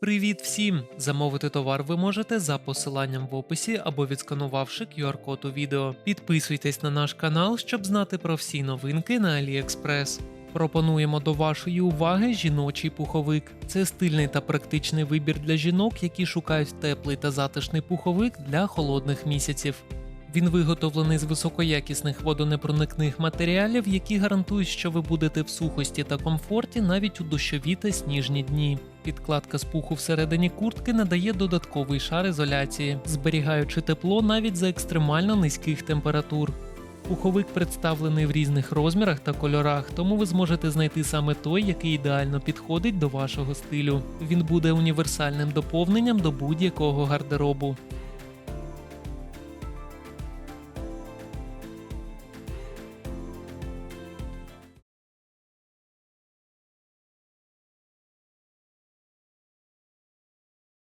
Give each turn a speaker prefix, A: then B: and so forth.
A: Привіт всім! Замовити товар ви можете за посиланням в описі або відсканувавши QR-код у відео. Підписуйтесь на наш канал, щоб знати про всі новинки на AliExpress. Пропонуємо до вашої уваги жіночий пуховик. Це стильний та практичний вибір для жінок, які шукають теплий та затишний пуховик для холодних місяців. Він виготовлений з високоякісних водонепроникних матеріалів, які гарантують, що ви будете в сухості та комфорті навіть у дощові та сніжні дні. Підкладка з пуху всередині куртки надає додатковий шар ізоляції, зберігаючи тепло навіть за екстремально низьких температур. Пуховик представлений в різних розмірах та кольорах, тому ви зможете знайти саме той, який ідеально підходить до вашого стилю. Він буде універсальним доповненням до будь-якого гардеробу.